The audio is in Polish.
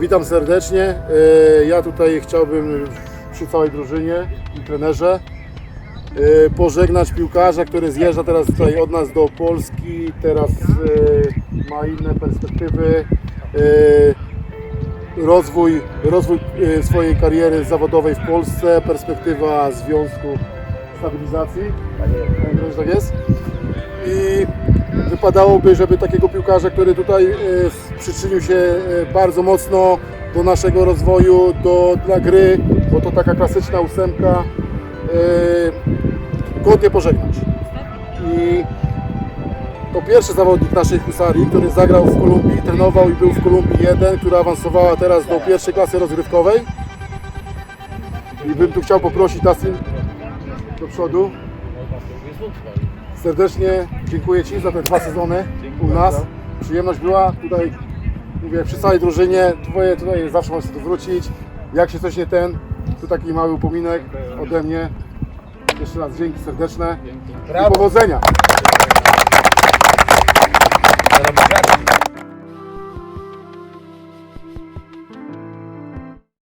Witam serdecznie. E, Ja tutaj chciałbym przy całej drużynie i trenerze e, pożegnać piłkarza, który zjeżdża teraz tutaj od nas do Polski. Teraz e, ma inne perspektywy. Rozwój, rozwój swojej kariery zawodowej w Polsce, perspektywa związku stabilizacji. Tak jest. I wypadałoby, żeby takiego piłkarza, który tutaj e, przyczynił się e, bardzo mocno do naszego rozwoju, do, dla gry, bo to taka klasyczna ósemka, e, godnie pożegnać. I to pierwszy zawodnik naszej husarii, który zagrał w Kolumbii, trenował i był w Kolumbii 1, która awansowała teraz do pierwszej klasy rozgrywkowej. I bym tu chciał poprosić Tasin do przodu. Serdecznie dziękuję Ci za te dwa sezony u nas. Przyjemność była tutaj, mówię, przy całej drużynie. Twoje tutaj zawsze możesz tu wrócić. Jak się coś nie ten, tu taki mały upominek ode mnie. Jeszcze raz dzięki serdeczne i powodzenia.